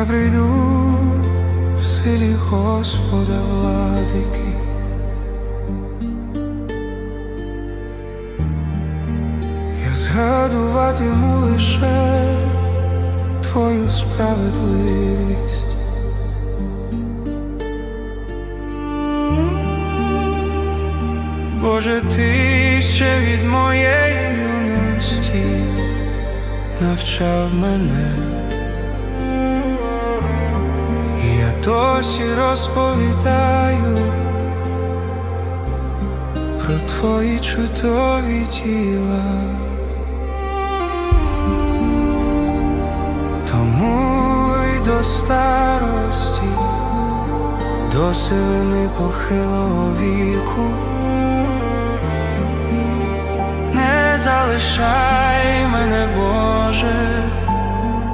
Я прийду в силі Господа владики. Я згадуватиму лише твою справедливість. Боже, ти ще від моєї юності навчав мене, досі розповідаю про твої чудові діла. Тому й до старості, до сини похилого віку.